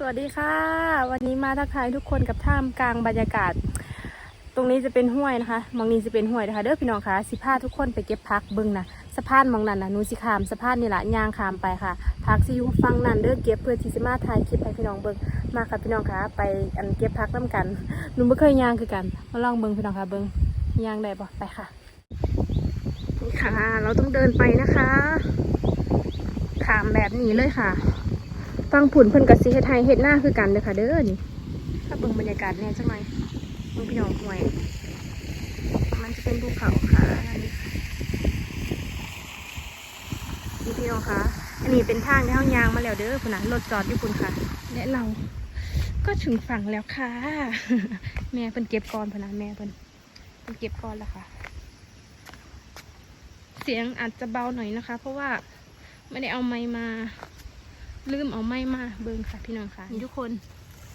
สวัสดีค่ะ วันนี้มาทักทายทุกคนกับท่ามกลางบรรยากาศ ตรงนี้จะเป็นห้วยนะคะมองนี้จะเป็นห้วยนะคะเด้อพี่น้องค่ะสิพาทุกคนไปเก็บพักเบึงนะสะพานมองนั้นนะนูสิขามสะพานนี่แหละย่างขามไปค่ะพักสิอยู่ฟังนั่นเด้อเก็บเพื่อที่จะมาถ่ายคลิปให้พี่น้องเบิ่งมาค่ะพี่น้องค่ะไปอันเก็บพักน้กันหนูไม่เคยย่างคือกันมาลองเบิ่งพี่น้องค่ะเบิ่งย่างได้บ่ไปค่ะนี่ค่ะ เราต้องเดินไปนะคะ ขามแบบนี้เลยค่ะ ฟังผุนเพิ่นกับสิเฮ็ดไทยเฮ็ดหน้าคือกันเด้อค่ะเด้อนี่ถ้าเบิ่งบรรยากาศแน่จังหน่อยเบิ่งพี่น้องห่วย มันจะเป็นภูเขาค่ะนี่พี่น้องค่ะอันนี้เป็นทางที่เฮายางมาแล้วเด้อพุ่นนะรถจอดอยู่พุ่นค่ะ และเราก็ถึงฝั่งแล้วค่ะ แม่เพิ่นเก็บก่อนพุ่นนะแม่เพิ่นเพิ่นเก็บก่อนแล้วค่ะ เสียงอาจจะเบาหน่อยนะคะ เพราะว่าไม่ได้เอาไม้มา ลืมเอาไม้มาเบิ่งค่ะพี่น้องค่ะนี่ทุกคน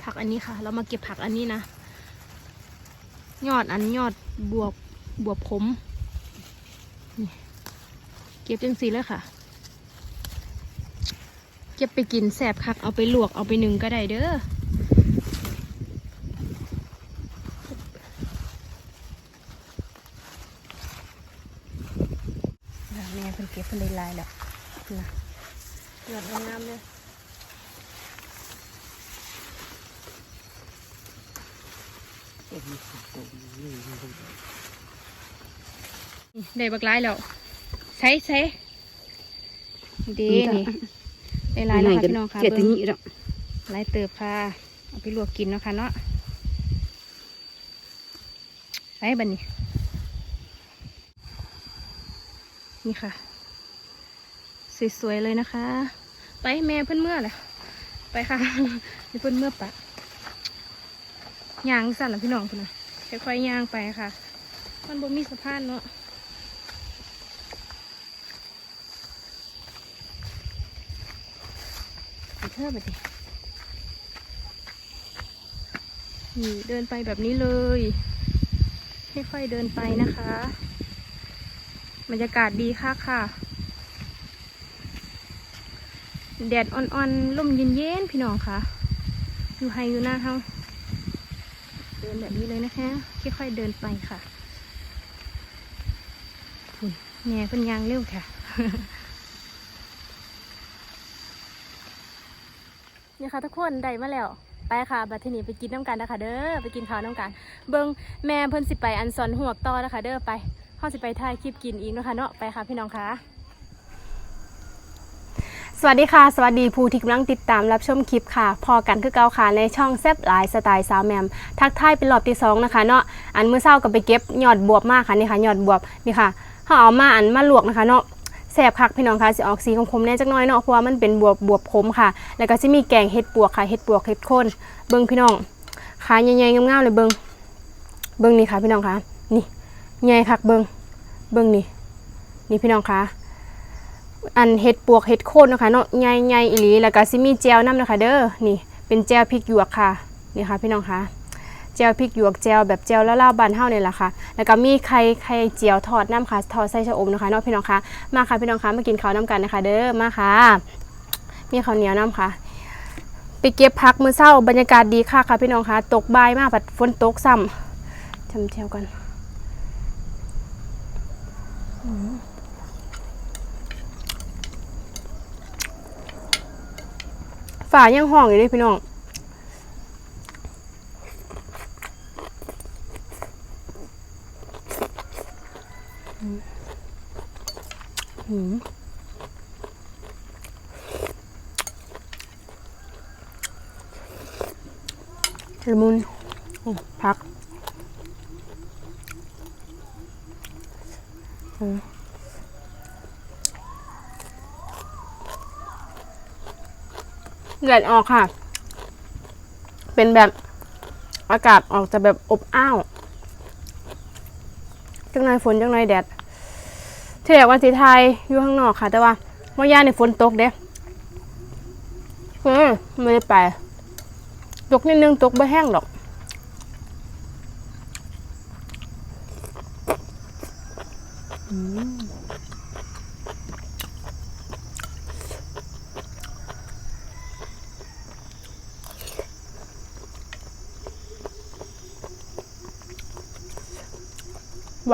ผักอันนี้ค่ะ เรามาเก็บผักอันนี้นะยอดอันยอดบวบบวบผมนี่เก็บจังสีเลยค่ะ เก็บไปกินแสบคักเอาไปลวกเอาไปนึ่งก็ได้เด้อแล้วแม่เพิ่นเก็บเพิ่นได้หลายแล้วนะยอดงามๆเลย ได้บักหลายแล้วใช้ใช้ดีนี่ได้หลายแล้วค่ะพี่น้องค่ะเจ็ดเบิ่ถึงงนี้แล้วหลายเติบค่ะเอาไปลวกกินเนาะค่ะเนาะไปบันนี้นี่ค่ะ สวยๆเลยนะคะ ไปแม่เพื่อนเมื่อแหละไปค่ะให้เพื่อนเมื่อปะย่างสั่นนะพี่น้องคุณนะ ค่อยๆย่างไปค่ะ มันบ่มีสะพานเนาะไปเท่าไปดินี่เดินไปแบบนี้เลย ค่อยๆเดินไปนะคะ บรรยากาศดีค่ะค่ะ แดดอ่อนๆลมเย็นๆพี่น้องค่ะ อยู่ไฮอยู่หน้าเฮา นแบบนี้เลยนะคะค่อยๆเดินไปค่ะอุ๊ยแง่เป็นยางเร็วค่ะนี่ค่ะทุกคนได้มาแล้วไปค่ะบัดทีนี้ไปกินน้ำกันนะคะเด้อไปกินข้าวน้ำกัน เบิ้งแม่เพิ่นสิไปอันซอนหัวกต่อนะคะเด้อไปเขาสิไปถ่ายคลิปกินอีกนะคะเนาะไปค่ะพี่น้องค่ะ สวัสดีค่ะ สวัสดีผู้ที่กำลังติดตามรับชมคลิปค่ะ พอกันคือเก่าค่ะในช่องแซบหลายสไตล์สาวแมม ทักทายเป็นรอบที่สองนะคะเนาะอันเมื่อเช้าก็ไปเก็บยอดบวบมากค่ะนี่ค่ะยอดบวบนี่ค่ะเขาเอามาอันมาลวกนะคะเนาะแสบคักพี่น้องค่ะสิออกสีคมๆแน่จักน้อยเนาะเพราะว่ามันเป็นบวบบวบขมค่ะ แล้วก็จะมีแกงเห็ดปวกค่ะเห็ดปวกเห็ดโคนเบิ้งพี่น้องขาใหญ่ๆงามๆเลยเบิ้งเบิ้งนี่ค่ะพี่น้องค่ะนี่ใหญ่คักเบิ้งเบิ้งนี่นี่พี่น้องค่ะ อันเห็ดปวกเห็ดโคนนะคะเนาะใหญ่ๆอีหลีแล้วก็สิมีแจวน้ำนะคะเด้อนี่เป็นแจวพริกหยวกค่ะนี่ค่ะพี่น้องคะแจวพริกหยวกแจวแบบแจวละลาบานเฮาเนี่ยแหละค่ะ แล้วก็มีไข่ไข่เจียวทอดน้ำค่ะทอดใส่ชะอมนะคะเนาะพี่น้องคะมาค่ะพี่น้องคะมากินข้าวน้ำกันนะคะ เด้อมาค่ะ มีข้าวเหนียวน้ำค่ะไปเก็บพักมือเช้าบรรยากาศดีค่ะค่ะพี่น้องคะตกบ่ายมากผัดฝนตกซ้ำทำเที่ยวกัน ฝายังห้องอยู่เลยพี่น้องอืมละมุนอืมพักอืม แดดออกค่ะ เป็นแบบอากาศออกจะแบบอบอ้าวจังหน่อยฝนจังหน่อยแดดที่แรกวันสีไทยอยู่ข้างนอกค่ะ แต่ว่าเมื่อย่านในฝนตกเด้เฮ้ยไม่ได้ไป ตกนิดนึงตกไม่แห้งหรอก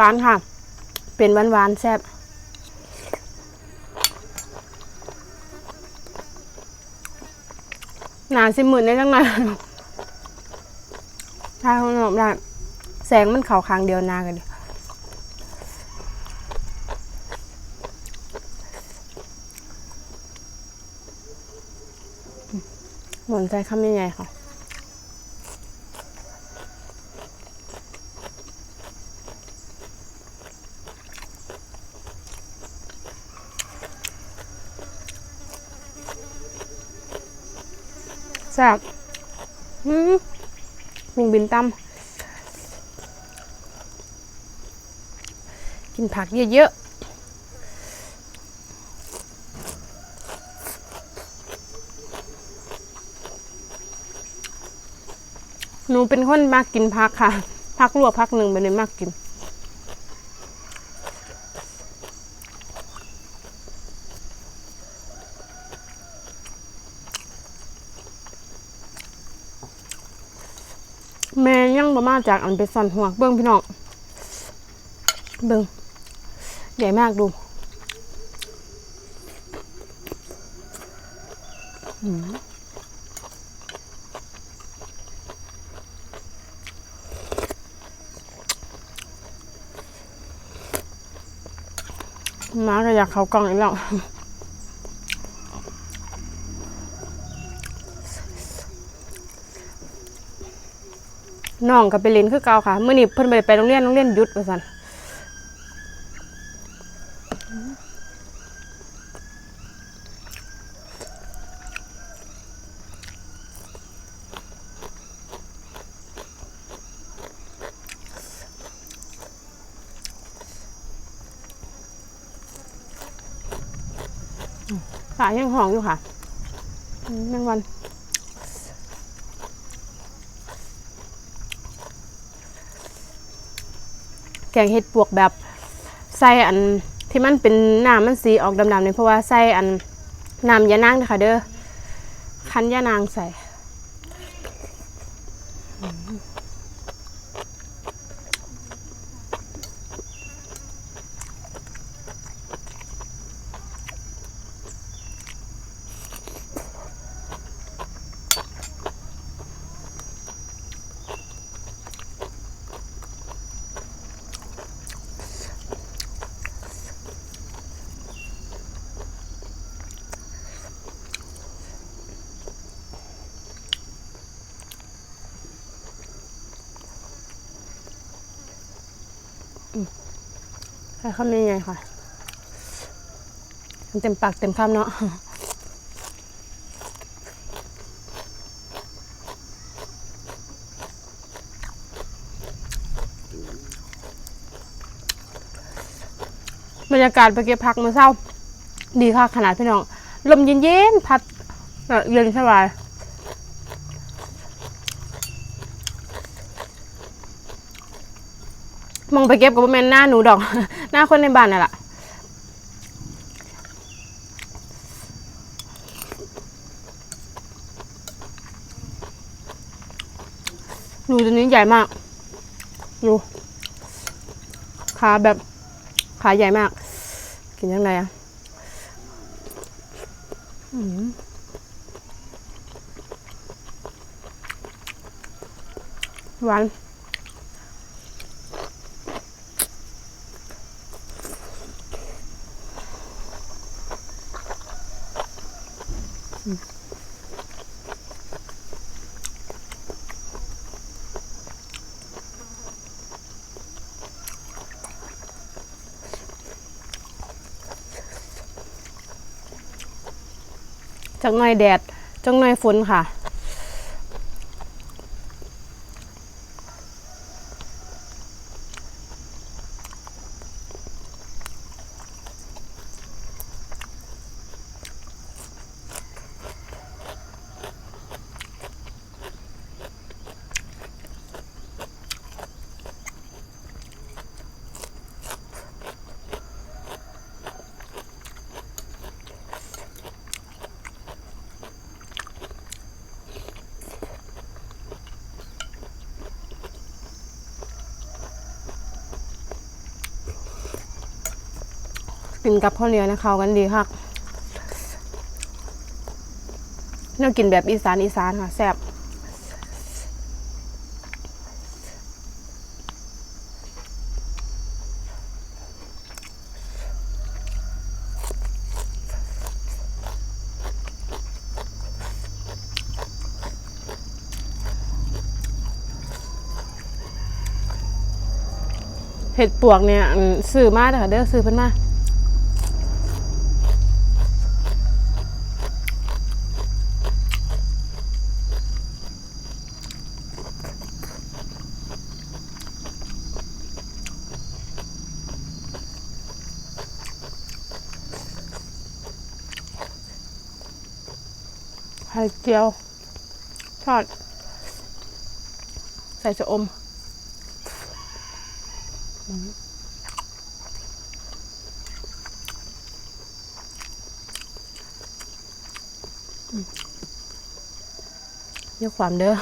หวานค่ะ เป็นหวานหวานแซ่บหนาสิหมื่นได้จังไงถ้าเขาหอมได้แสงมันเข่าคางเดียวนากันดิหมุนใจคำยังไงค่ะ แซ่บอืมมิงบินตั้มกินผักเยอะๆ หนูเป็นคนมากกินผักค่ะ ผักลวกผักหนึ่งไปเลยมากกิน แม่ยังบ่มาจากอันไปสั่นหัวเบิ่งพี่น้องเบิ่งใหญ่มากดูอืมาก็อยากเขากล่องอีกแล้ว น้องก็ไปเล่นคือเก่าค่ะเมื่อนี้เพิ่นไปไปโรงเรียนโรงเรียนหยุดว่าสันขายังห้องอยู่ค่ะแมงวัน แกงเห็ดปวกแบบใส่อันที่มันเป็นน้ำมันสีออกดำๆเนี่ยเพราะว่าใส่อันน้ำยานางนะคะเด้อคั้นยานางใส่ ใส่คำนี้ไงค่ะมันเต็มปากเต็มคำเนาะบรรยากาศไปเก็บผักมาเศร้า ดีค่ะขนาดพี่น้อง ลมเย็นๆ พัดเย็นสบาย มองไปเก็บกับแม่นหน้าหนูดอก หน้าคนในบ้านน่ะล่ะหนูตัวนี้ใหญ่มาก ดู ขาแบบ ขาใหญ่มาก กินยังไงอะหวาน จังหน่อยแดดจังหน่อยฝนค่ะ กินกับข้าวเหนียวนะเขากันดีคักเรากินแบบอีสานอีสานค่ะแซ่บเห็ดปวกเนี่ยอืมซื้อมาเด้อค่ะเด้อซื้อเพิ่นมา ไข่เจียว ทอด ใส่ชะอมอืมอืมยกความเด้อ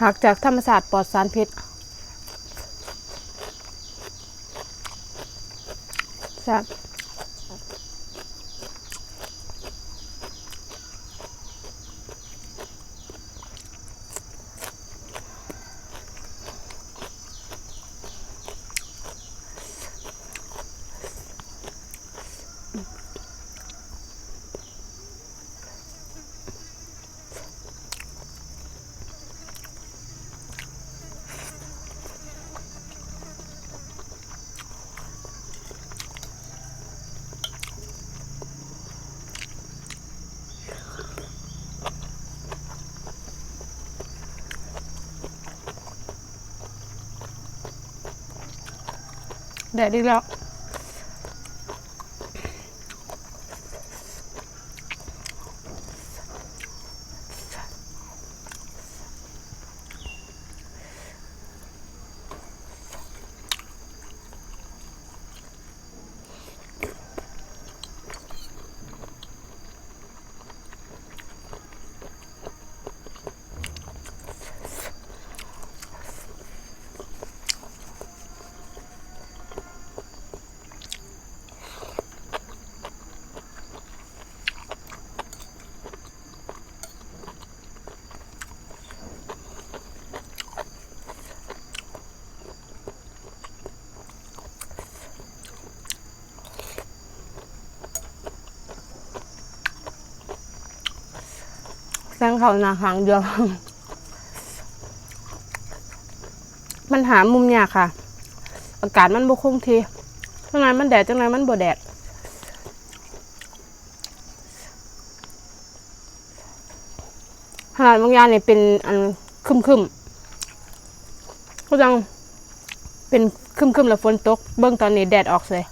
ผักจากธรรมศาสตร์ปลอดสารพิษแซ่บ แดดอีกแล้ว แซงเขาหนาหางเดียว มันหามุมยากค่ะ อากาศมันบ่คงทีจังไรมันแดดจังไรมันบ่แดดขนาดบางอย่างเนี่ยเป็นอันคึมคึมก็ยังเป็นคึมคึมแล้วฝนตก เบื้องตอนนี้แดดออกเลย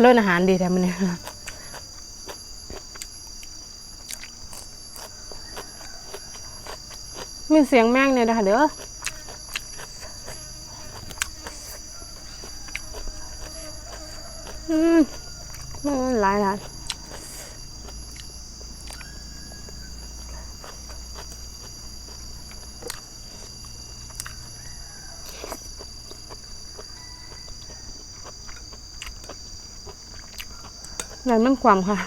เลิศอาหารดีแท้มันเนี่ยมีเสียงแม่งเนี่ยนะคะเด้ออืมมันหลายหลาย หลายมันความค่ะพ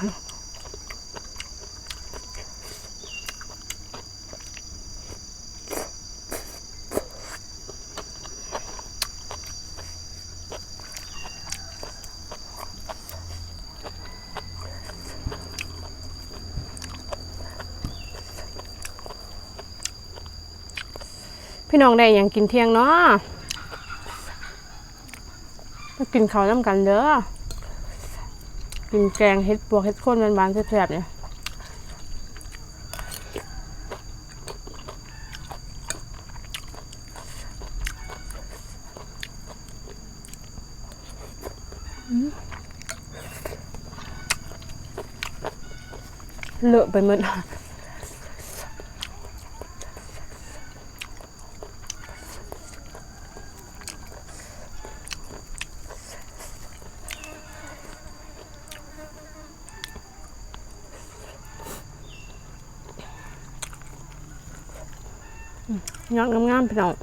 ี่น้องได้อย่างกินเที่ยงเนาะมากินข้าวน้ำกันเด้อ กินแกงเห็ดปวกเห็ดข้นหวานๆแซ่บๆเนี่ยเลอะไปหมด ยอดงามๆพี่น้อง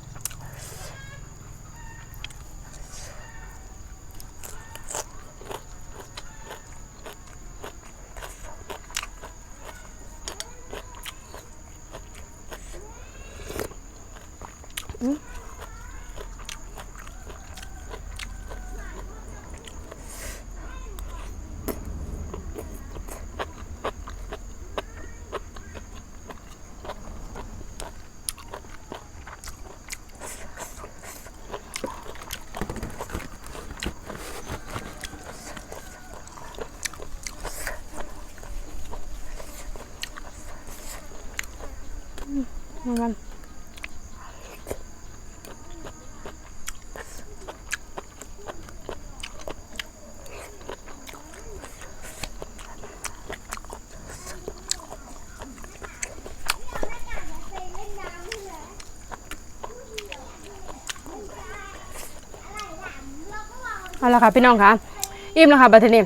อืม งามเอาละค่ะพี่น้องค่ะอิ่มแล้วค่ะบัดนี้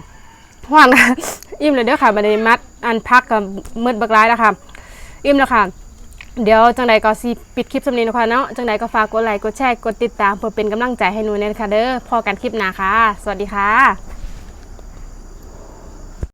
ว่างนะอิ่มเลยเด้อค่ะบัดนี้มัดอันพักกับมืดบักร้ายแล้วค่ะอิ่มแล้วค่ะ เดี๋ยวจังใดก็สิปิดคลิปสำนีนะคะเนาะจังใดก็ฝากกดไลค์กดแชร์กดติดตามเพื่อเป็นกำลังใจให้หนูเนี่ยนะคะเด้อพอกันคลิปหน้าค่ะ สวัสดีค่ะ